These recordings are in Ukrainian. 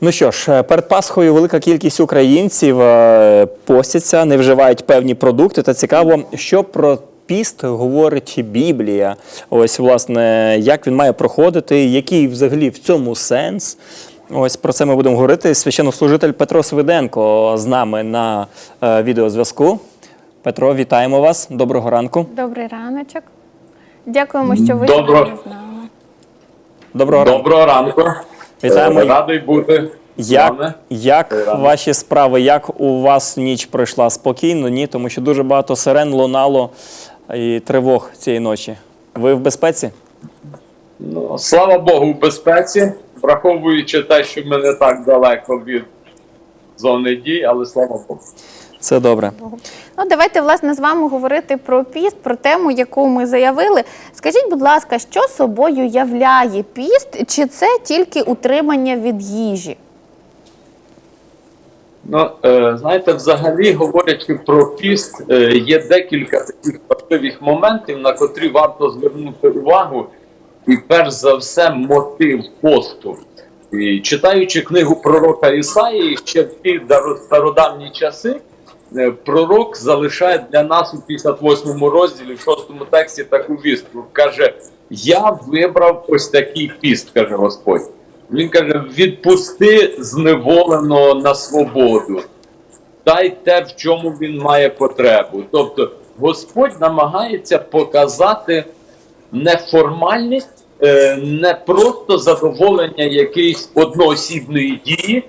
Ну що ж, е, перед Пасхою велика кількість українців е, постяться, не вживають певні продукти. Та цікаво, що про піст говорить Біблія. Ось, власне, як він має проходити, який взагалі в цьому сенс. Ось про це ми будемо говорити. Священнослужитель Петро Свиденко з нами на е, відеозв'язку. Петро, вітаємо вас. Доброго ранку. Добрий раночок. Дякуємо, що ви Добро- сьогодні з нами. Доброго ранку. Доброго ранку. Вітаємо. Е, Радий бути Як, як ваші справи? Як у вас ніч пройшла спокійно? Ні, тому що дуже багато сирен лунало і тривог цієї ночі. Ви в безпеці? Ну, слава Богу, в безпеці, враховуючи те, що ми не так далеко від зони дій, але слава Богу. Це добре. Ну, давайте власне з вами говорити про піст, про тему, яку ми заявили. Скажіть, будь ласка, що собою являє піст, чи це тільки утримання від їжі? Ну, е, знаєте, взагалі, говорячи про піст, е, є декілька таких важливих моментів, на котрі варто звернути увагу. І перш за все, мотив посту. І читаючи книгу пророка Ісаї, ще в ті стародавні часи, е, пророк залишає для нас у 58 розділі, в 6 тексті таку вістку. Каже: Я вибрав ось такий піст, каже Господь. Він каже: відпусти зневоленого на свободу, дай те, в чому він має потребу. Тобто, Господь намагається показати не формальність, е, не просто задоволення якоїсь одноосібної дії,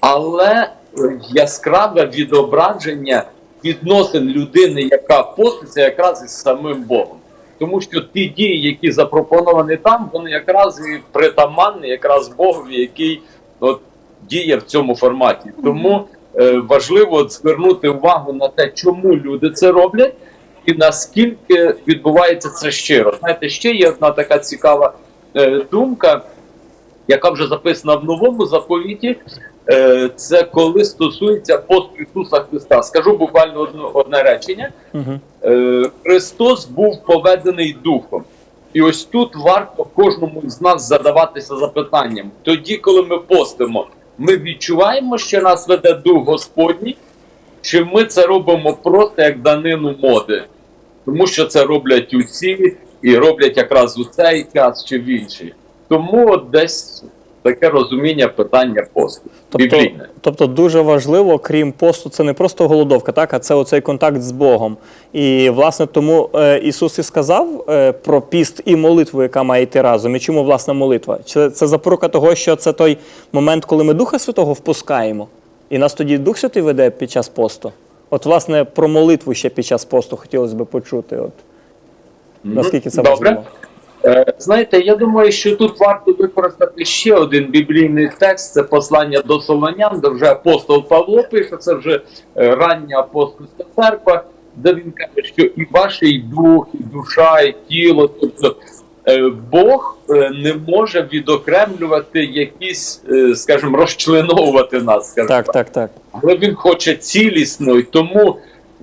але е, яскраве відображення відносин людини, яка поститься якраз із самим Богом. Тому що ті дії, які запропоновані там, вони якраз і притаманні якраз Богові, який от, діє в цьому форматі. Тому е, важливо звернути увагу на те, чому люди це роблять, і наскільки відбувається це щиро. Знаєте, ще є одна така цікава е, думка, яка вже записана в новому заповіті. Е, це коли стосується посту Ісуса Христа. Скажу буквально одну, одне речення. Угу. Е, Христос був поведений духом. І ось тут варто кожному з нас задаватися запитанням. Тоді, коли ми постимо, ми відчуваємо, що нас веде дух Господній, чи ми це робимо просто як данину моди? Тому що це роблять усі і роблять якраз у цей час чи в інший. Тому от десь таке розуміння питання посту. Тобто, Біблійне. тобто дуже важливо, крім посту, це не просто голодовка, так, а це оцей контакт з Богом. І власне тому е, Ісус і сказав е, про піст і молитву, яка має йти разом. І чому власне молитва? Чи це запорука того, що це той момент, коли ми Духа Святого впускаємо, і нас тоді Дух Святий веде під час посту? От, власне, про молитву ще під час посту хотілося б почути. От. Наскільки це Добре. важливо? Е, Знаєте, я думаю, що тут варто використати ще один біблійний текст. Це послання до Солонян, де вже апостол Павло пише, це вже е, рання апостольська церква, де він каже, що і ваше і дух, і душа, і тіло, тобто Бог е, не може відокремлювати якісь, е, скажімо, розчленовувати нас. Скажімо Так, так, так. але він хоче цілісно, і тому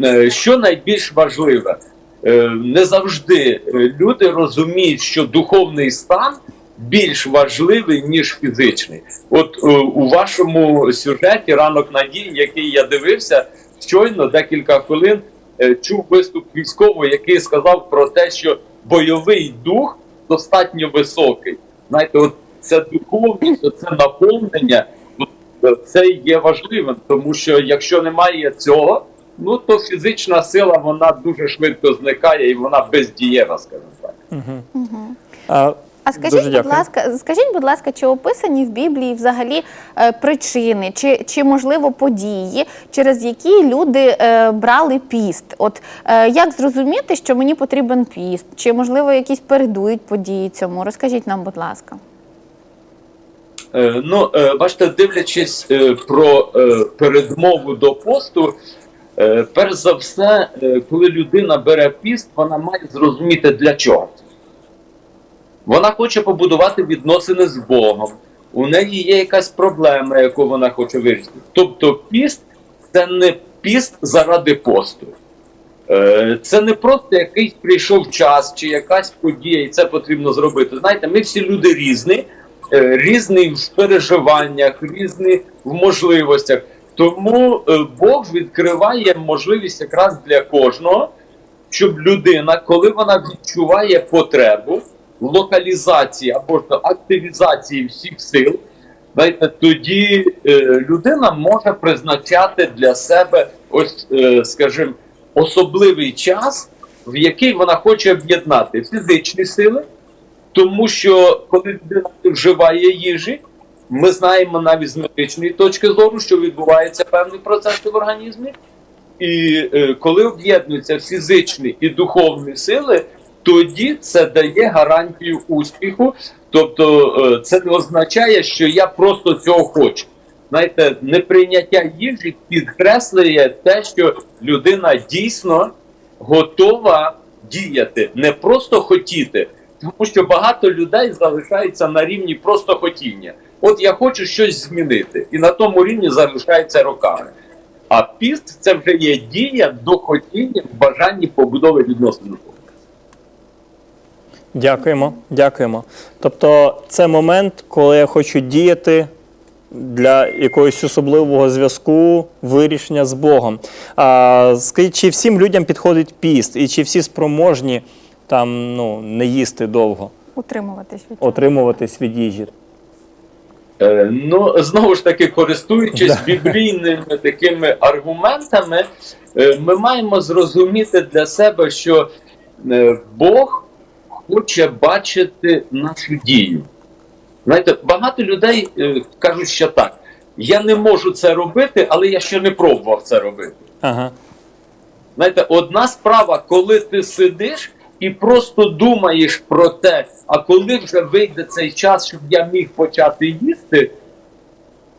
е, що найбільш важливе, е, не завжди е, люди розуміють, що духовний стан більш важливий ніж фізичний. От е, у вашому сюжеті ранок надії, який я дивився, щойно декілька хвилин е, чув виступ військового, який сказав про те, що бойовий дух достатньо високий. Знаєте, от ця духовність, це наповнення. Це є важливим, тому що якщо немає цього, ну то фізична сила вона дуже швидко зникає і вона бездієва, скажімо так. А, А Дуже скажіть, будь дякую. ласка, скажіть, будь ласка, чи описані в Біблії взагалі е, причини, чи, чи можливо події, через які люди е, брали піст? От е, як зрозуміти, що мені потрібен піст? Чи можливо якісь передують події цьому? Розкажіть нам, будь ласка. Е, ну, е, бачите, дивлячись е, про е, передмову до посту, е, перш за все, е, коли людина бере піст, вона має зрозуміти для чого. Вона хоче побудувати відносини з Богом. У неї є якась проблема, яку вона хоче вирішити. Тобто, піст це не піст заради посту. Е, Це не просто якийсь прийшов час чи якась подія, і це потрібно зробити. Знаєте, ми всі люди різні, е, різний в переживаннях, різний в можливостях. Тому е, Бог відкриває можливість якраз для кожного, щоб людина, коли вона відчуває потребу локалізації або ж активізації всіх сил, знаєте, тоді е, людина може призначати для себе ось, е, скажімо, особливий час, в який вона хоче об'єднати фізичні сили, тому що коли людина вживає їжі, ми знаємо навіть з медичної точки зору, що відбуваються певні процеси в організмі. І е, коли об'єднуються фізичні і духовні сили, тоді це дає гарантію успіху. Тобто е, це не означає, що я просто цього хочу. Знаєте, неприйняття їжі підкреслює те, що людина дійсно готова діяти, не просто хотіти, тому що багато людей залишаються на рівні просто хотіння. От я хочу щось змінити, і на тому рівні залишається роками. А піст це вже є дія до хотіння в бажанні побудови відносин. Дякуємо, дякуємо. Тобто, це момент, коли я хочу діяти для якогось особливого зв'язку, вирішення з Богом. А, скажіть, чи всім людям підходить піст, і чи всі спроможні там ну, не їсти довго, Утримуватись від цього. отримуватись від їжі? Е, ну, знову ж таки, користуючись біблійними такими аргументами, е, ми маємо зрозуміти для себе, що е, Бог хоче бачити нашу дію. Знаєте, багато людей е, кажуть, що так. Я не можу це робити, але я ще не пробував це робити. Ага. Знаєте, одна справа, коли ти сидиш і просто думаєш про те, а коли вже вийде цей час, щоб я міг почати їсти,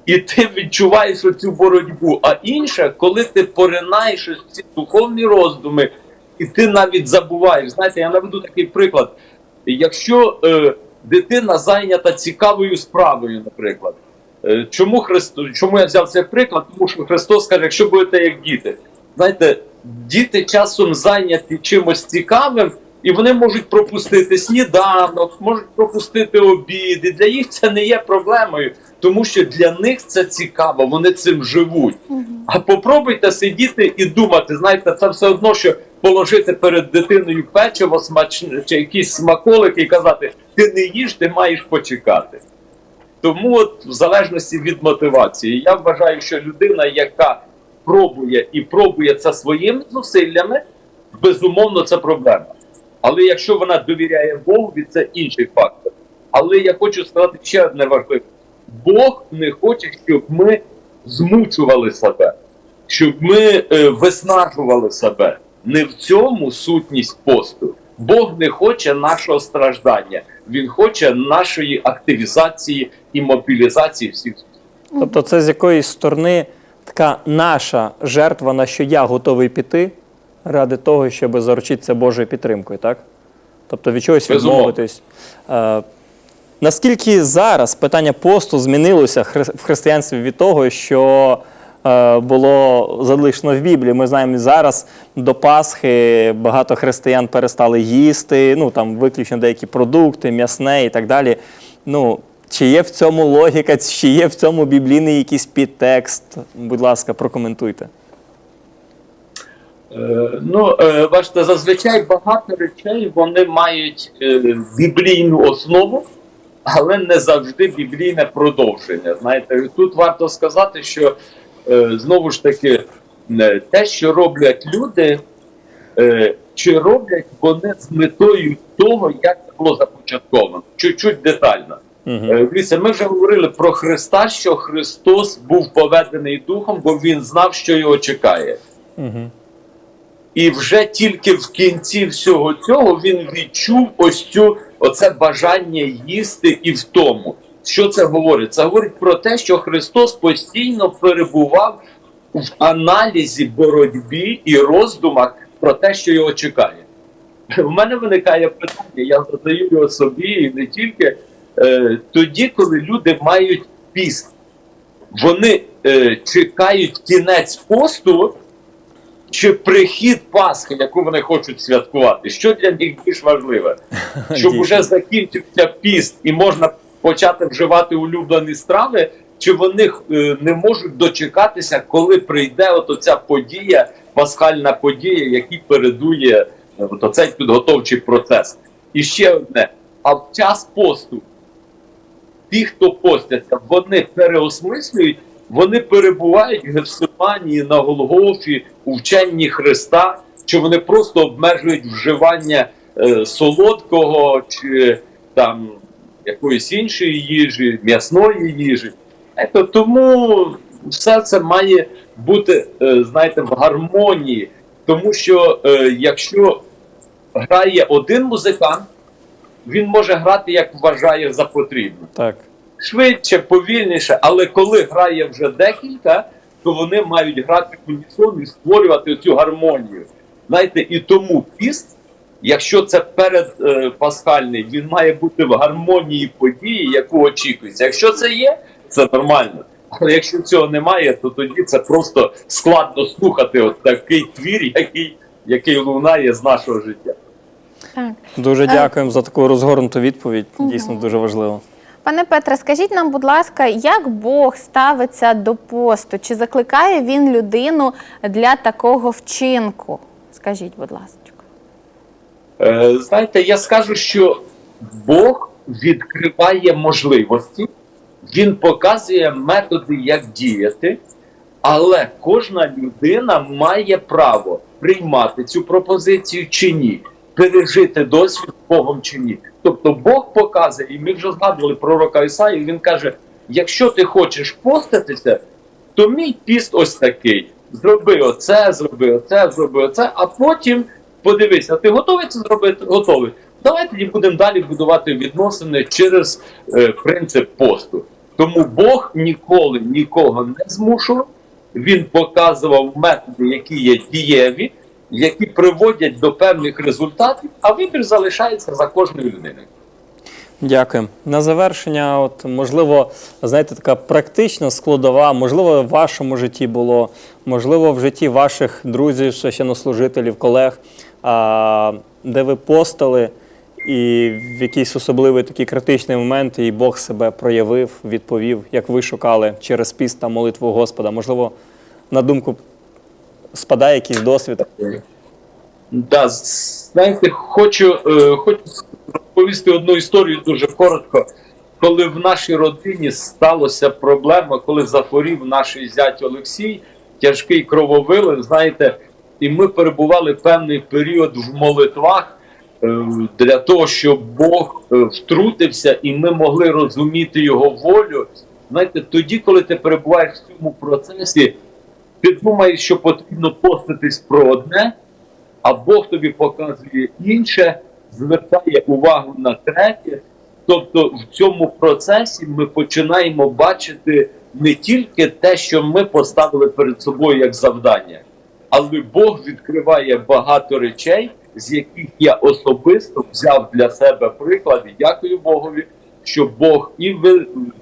і ти відчуваєш оцю боротьбу. А інше, коли ти поринаєш ці духовні роздуми, і ти навіть забуваєш. Знаєте, я наведу такий приклад. Якщо е, дитина зайнята цікавою справою, наприклад, е, чому Христо, чому я взяв цей приклад? Тому що Христос каже, якщо будете як діти, знаєте, діти часом зайняті чимось цікавим, і вони можуть пропустити сніданок, можуть пропустити обід. І для їх це не є проблемою, тому що для них це цікаво, вони цим живуть. А попробуйте сидіти і думати, знаєте, це все одно, що положити перед дитиною печиво смачне чи якісь смаколики і казати: ти не їж, ти маєш почекати. Тому, от, в залежності від мотивації, я вважаю, що людина, яка пробує і пробує це своїми зусиллями, безумовно, це проблема. Але якщо вона довіряє Богу, це інший фактор. Але я хочу сказати ще одне важливе: Бог не хоче, щоб ми змучували себе, щоб ми е, виснажували себе. Не в цьому сутність посту. Бог не хоче нашого страждання, Він хоче нашої активізації і мобілізації всіх. Тобто, це з якоїсь сторони така наша жертва, на що я готовий піти ради того, щоб заручитися Божою підтримкою, так? Тобто від чогось відмовитись. Е, наскільки зараз питання посту змінилося в християнстві від того, що було залишено в Біблії? Ми знаємо, зараз до Пасхи багато християн перестали їсти, ну там виключно деякі продукти, м'ясне і так далі. Ну, чи є в цьому логіка, чи є в цьому біблійний якийсь підтекст? Будь ласка, прокоментуйте. Е, ну, е, бачите, зазвичай багато речей вони мають е, біблійну основу, але не завжди біблійне продовження. Знаєте, тут варто сказати, що е, знову ж таки е, те, що роблять люди, е, чи роблять вони з метою того, як це було започатковано, чуть-чуть детально. Е, Дивіться, ми вже говорили про Христа, що Христос був поведений Духом, бо Він знав, що його чекає. Угу. І вже тільки в кінці всього цього він відчув ось цю оце бажання їсти і в тому. Що це говорить? Це говорить про те, що Христос постійно перебував в аналізі, боротьбі і роздумах про те, що його чекає. У мене виникає питання, я задаю його собі і не тільки е, тоді, коли люди мають піст, вони е, чекають кінець посту чи прихід Пасхи, яку вони хочуть святкувати. Що для них більш важливе? Щоб уже закінчився піст і можна почати вживати улюблені страви, чи вони е, не можуть дочекатися, коли прийде от оця подія, пасхальна подія, який передує е, от оцей підготовчий процес. І ще одне: а в час посту ті, хто постяться, вони переосмислюють, вони перебувають в Гефсиманії на Голгофі, у вченні Христа, чи вони просто обмежують вживання е, солодкого чи там якоїсь іншої їжі, м'ясної їжі. Знаєте, тому все це має бути, е, знаєте, в гармонії. Тому що е, якщо грає один музикант, він може грати як вважає за потрібне Так. швидше, повільніше, але коли грає вже декілька, то вони мають грати унісон і створювати цю гармонію. Знаєте, і тому піст, якщо це перед е, пасхальний, він має бути в гармонії події, яку очікується. Якщо це є, це нормально. Але якщо цього немає, то тоді це просто складно слухати от такий твір, який, який лунає з нашого життя. Так. Дуже дякуємо за таку розгорнуту відповідь. Дійсно дуже важливо. Пане Петре, скажіть нам, будь ласка, як Бог ставиться до посту? Чи закликає він людину для такого вчинку? Скажіть, будь ласка. Е, знаєте, я скажу, що Бог відкриває можливості, Він показує методи, як діяти, але кожна людина має право приймати цю пропозицію чи ні, пережити досвід Богом чи ні. Тобто Бог показує, і ми вже згадували пророка Ісаїв, він каже: якщо ти хочеш постатися, то мій піст ось такий. Зроби оце, зроби оце, зроби оце, а потім подивися, ти готовий це зробити? Готовий. Давай тоді будемо далі будувати відносини через е, принцип посту. Тому Бог ніколи нікого не змушував. Він показував методи, які є дієві, які приводять до певних результатів, а вибір залишається за кожною людиною. Дякую. На завершення, от можливо, знаєте, така практична складова, можливо, в вашому житті було, можливо, в житті ваших друзів, священнослужителів, колег, де ви постали, і в якийсь особливий такий критичний момент, і Бог себе проявив, відповів, як ви шукали через піст та молитву Господа. Можливо, на думку спадає якийсь досвід. Да, знаєте, хочу, е, хочу розповісти одну історію дуже коротко. Коли в нашій родині сталася проблема, коли захворів наш зять Олексій, тяжкий крововилив, знаєте, і ми перебували певний період в молитвах е, для того, щоб Бог е, втрутився і ми могли розуміти його волю. Знаєте, тоді, коли ти перебуваєш в цьому процесі, ти думаєш, що потрібно поститись про одне, а Бог тобі показує інше, звертає увагу на третє. Тобто в цьому процесі ми починаємо бачити не тільки те, що ми поставили перед собою як завдання, але Бог відкриває багато речей, з яких я особисто взяв для себе приклад. Дякую Богові, що Бог і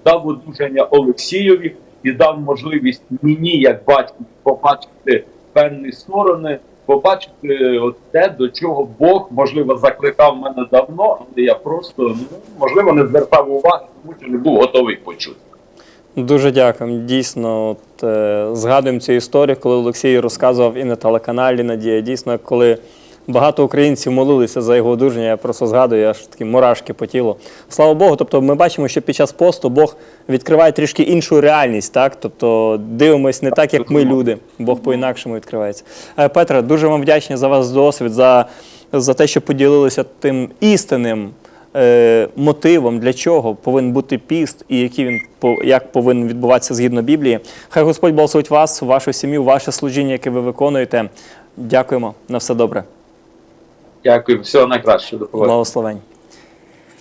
дав одужання Олексійові, і дав можливість мені, як батьку, побачити певні сторони, побачити от те, до чого Бог, можливо, закликав мене давно, але я просто ну, можливо не звертав уваги, тому що не був готовий почути. Дуже дякую. Дійсно, от, е, згадуємо цю історію, коли Олексій розказував і на телеканалі Надія. Дійсно, коли багато українців молилися за його одужання, я просто згадую, аж такі мурашки по тілу. Слава Богу, тобто ми бачимо, що під час посту Бог відкриває трішки іншу реальність, так? Тобто дивимось не так, як ми люди. Бог по-інакшому відкривається. Е, Петре, дуже вам вдячні за вас досвід, за, за те, що поділилися тим істинним е, мотивом, для чого повинен бути піст і який він як повинен відбуватися згідно Біблії. Хай Господь благословить вас, вашу сім'ю, ваше служіння, яке ви виконуєте. Дякуємо на все добре. Дякую, всього найкращого. До побачення. Благословень.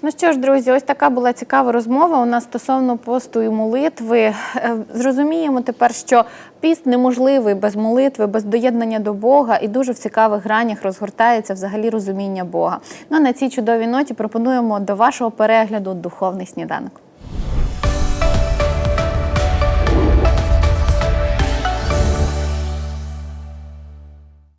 Ну що ж, друзі, ось така була цікава розмова у нас стосовно посту і молитви. Е, Зрозуміємо тепер, що піст неможливий без молитви, без доєднання до Бога, і дуже в цікавих гранях розгортається взагалі розуміння Бога. Ну на цій чудовій ноті пропонуємо до вашого перегляду духовний сніданок.